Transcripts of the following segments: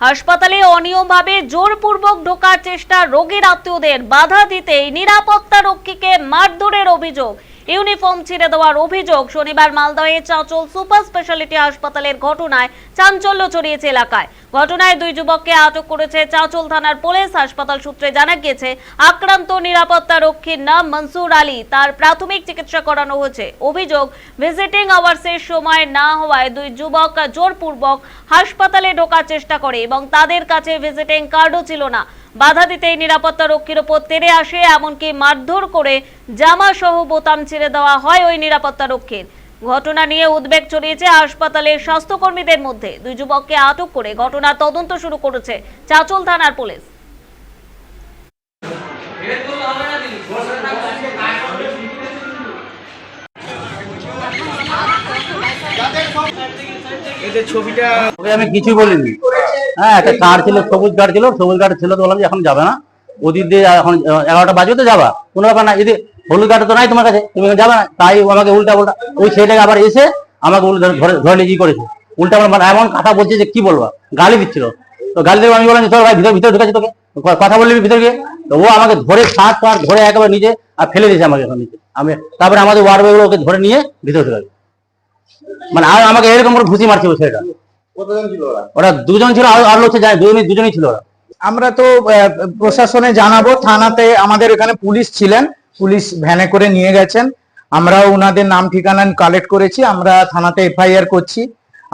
হাসপাতালে অনিয়মভাবে জোরপূর্বক ঢোকার চেষ্টা রোগীর আত্মীয়দের বাধা দিতেই নিরাপত্তা রক্ষীকে মারধরের অভিযোগ। ইউনিফর্ম ছিঁড়ে দেওয়ার অভিযোগ শনিবার মালদহে চাঁচল সুপার স্পেশালিটি হাসপাতালের ঘটনায় চাঞ্চল্য ছড়িয়েছে এলাকায়। ঘটনায় দুই যুবককে আটক করেছে চাঁচল থানার পুলিশ। হাসপাতাল সূত্রে জানা গিয়েছে, আক্রান্ত নিরাপত্তা রক্ষীর নাম মনসুর আলী। তার প্রাথমিক চিকিৎসা করানো হয়েছে। অভিযোগ, ভিজিটিং আওয়ার্সের সময় না হওয়ায় দুই যুবক জোরপূর্বক হাসপাতালে ঢোকার চেষ্টা করে এবং তাদের কাছে ভিজিটিং কার্ডও ছিল না। বাধা দিতেই নিরাপত্তা রক্ষীর ওপর তেড়ে আসে, এমনকি মারধর করে জামা সহ বোতাম ছেড়ে দেওয়া হয় ওই নিরাপত্তা রক্ষীর। ঘটনা নিয়ে উদ্বেগ ছড়িয়েছে হাসপাতালের স্বাস্থ্যকর্মীদের মধ্যে। দুই যুবককে আটক করে ঘটনার তদন্ত শুরু করেছে চাচল থানার পুলিশ। ছবিটা আমি কিছু বলিনি। হ্যাঁ একটা কার্ড ছিল সবুজ কার্ড ছিল সবুজ কার্ড ছিল তো বললাম যে এখন যাবে না। ওদিক দিয়ে এখন এগারোটা বাজবে তো যাবা। কোনো ব্যাপার না যদি হলুদ কার্ড তো নাই তোমার কাছে তুমি যাবে না। তাই ও আমাকে উল্টা উল্টা ওই ছেলেটাকে আবার এসে আমাকে উল্টা ধরে ধরে নিয়ে গিয়ে করেছে। উল্টা আমার মানে এমন কথা বলছে যে কি বলব? গালি দিচ্ছিল। তো গালি দেবো আমি বললাম যে, চল ভাই ভিতর ভিতরে ঢুকেছি তোকে? কথা বলবি ভিতরে গিয়ে? তো ও আমাকে ধরে সাত পার ধরে একেবারে নিজে আর ফেলে দিয়েছে আমাকে এখন নিচে। আমি তারপরে আমাদের ওয়ার্ড বয়গুলো ওকে ধরে নিয়ে ভিতরে ঢুকে মানে আর আমাকে এরকম করে ঘুষি মারছে ওই ছেলেটা। কতজন ওরা? ওরা দুজন ছিল আর আর লোক যায় দুজনই দুজনই ছিল ওরা। আমরা তো প্রশাসনে জানাব থানাতে আমাদের এখানে পুলিশ ছিলেন। পুলিশ ভ্যানে করে নিয়ে গেছেন। আমরাও ওনাদের নাম ঠিকানা কালেক্ট করেছি, আমরা থানাতে এফআইআর করছি।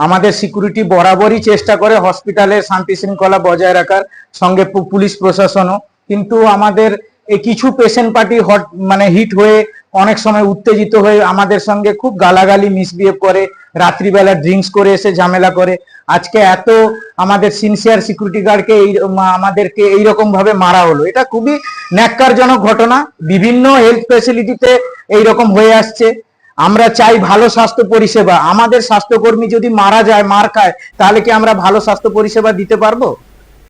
আমাদের সিকিউরিটি বরাবরই চেষ্টা করে হসপিটালে শান্তি শৃঙ্খলা বজায় রাখার, সঙ্গে পুলিশ প্রশাসনও। কিন্তু আমাদের এই কিছু পেশেন্ট পার্টি হট মানে হিট হয়ে অনেক সময় উত্তেজিত হয়ে আমাদের সঙ্গে খুব গালাগালি মিসবিহেভ করে। রাত্রিবেলা ড্রিঙ্কস করে এসে ঝামেলা করে। আজকে এত আমাদের সিনসিয়ার সিকিউরিটি গার্ডকে এই আমাদেরকে এইরকম ভাবে মারা হলো। এটা খুবই ন্যাক্কারজনক ঘটনা। বিভিন্ন হেলথ ফেসিলিটিতে এইরকম হয়ে আসছে। আমরা চাই ভালো স্বাস্থ্য পরিষেবা। আমাদের স্বাস্থ্যকর্মী যদি মারা যায়, মার খায়, তাহলে কি আমরা ভালো স্বাস্থ্য পরিষেবা দিতে পারব?